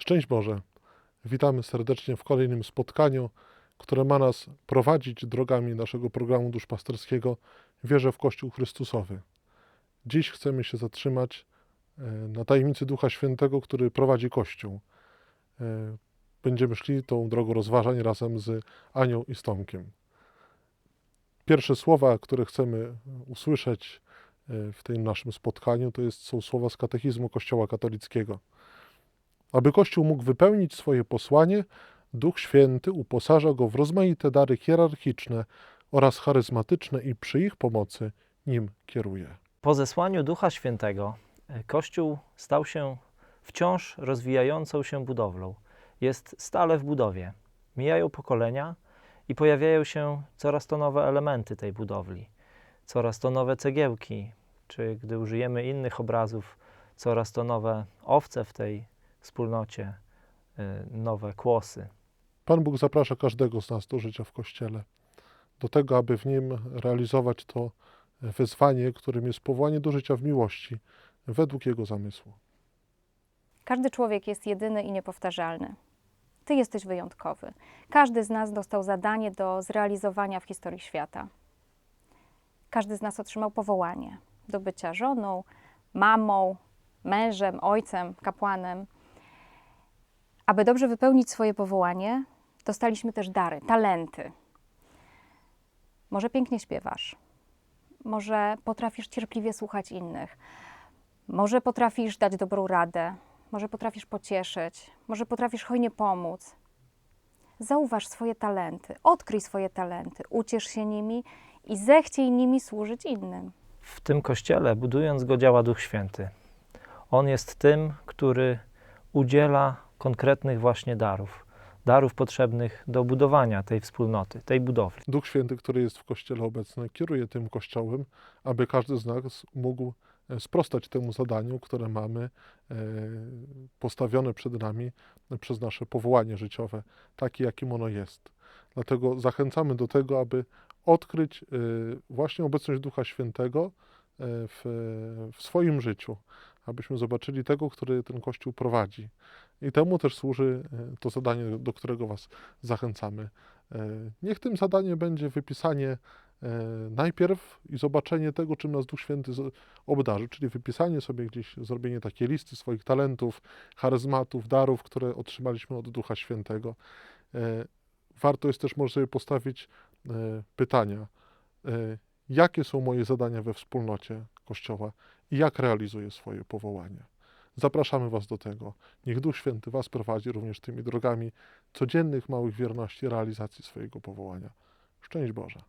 Szczęść Boże. Witamy serdecznie w kolejnym spotkaniu, które ma nas prowadzić drogami naszego programu duszpasterskiego Wierzę w Kościół Chrystusowy. Dziś chcemy się zatrzymać e, na tajemnicy Ducha Świętego, który prowadzi Kościół. E, Będziemy szli tą drogą rozważań razem z Anią i z Tomkiem. Pierwsze słowa, które chcemy usłyszeć e, w tym naszym spotkaniu, to jest, są słowa z katechizmu Kościoła katolickiego. Aby Kościół mógł wypełnić swoje posłanie, Duch Święty uposaża go w rozmaite dary hierarchiczne oraz charyzmatyczne i przy ich pomocy nim kieruje. Po zesłaniu Ducha Świętego e, Kościół stał się wciąż rozwijającą się budowlą. Jest stale w budowie. Mijają pokolenia i pojawiają się coraz to nowe elementy tej budowli, coraz to nowe cegiełki, czy gdy użyjemy innych obrazów, coraz to nowe owce w tej wspólnocie, e, nowe kłosy. Pan Bóg zaprasza każdego z nas do życia w Kościele, do tego, aby w nim realizować to wezwanie, którym jest powołanie do życia w miłości, według Jego zamysłu. Każdy człowiek jest jedyny i niepowtarzalny. Ty jesteś wyjątkowy. Każdy z nas dostał zadanie do zrealizowania w historii świata. Każdy z nas otrzymał powołanie do bycia żoną, mamą, mężem, ojcem, kapłanem. Aby dobrze wypełnić swoje powołanie, dostaliśmy też dary, talenty. Może pięknie śpiewasz, może potrafisz cierpliwie słuchać innych, może potrafisz dać dobrą radę, może potrafisz pocieszyć, może potrafisz hojnie pomóc. Zauważ swoje talenty, odkryj swoje talenty, uciesz się nimi i zechciej nimi służyć innym. W tym kościele, budując go, działa Duch Święty. On jest tym, który udziela konkretnych właśnie darów. Darów potrzebnych do budowania tej wspólnoty, tej budowli. Duch Święty, który jest w Kościele obecny, kieruje tym Kościołem, aby każdy z nas mógł e, sprostać temu zadaniu, które mamy e, postawione przed nami przez nasze powołanie życiowe, takie jakim ono jest. Dlatego zachęcamy do tego, aby odkryć e, właśnie obecność Ducha Świętego e, w, w swoim życiu, abyśmy zobaczyli tego, który ten Kościół prowadzi. I temu też służy e, to zadanie, do którego Was zachęcamy. E, Niech tym zadaniem będzie wypisanie e, najpierw i zobaczenie tego, czym nas Duch Święty obdarzy, czyli wypisanie sobie gdzieś, zrobienie takiej listy swoich talentów, charyzmatów, darów, które otrzymaliśmy od Ducha Świętego. Warto jest też może sobie postawić pytania, jakie są moje zadania we wspólnocie Kościoła i jak realizuję swoje powołanie. Zapraszamy Was do tego. Niech Duch Święty Was prowadzi również tymi drogami codziennych małych wierności realizacji swojego powołania. Szczęść Boże.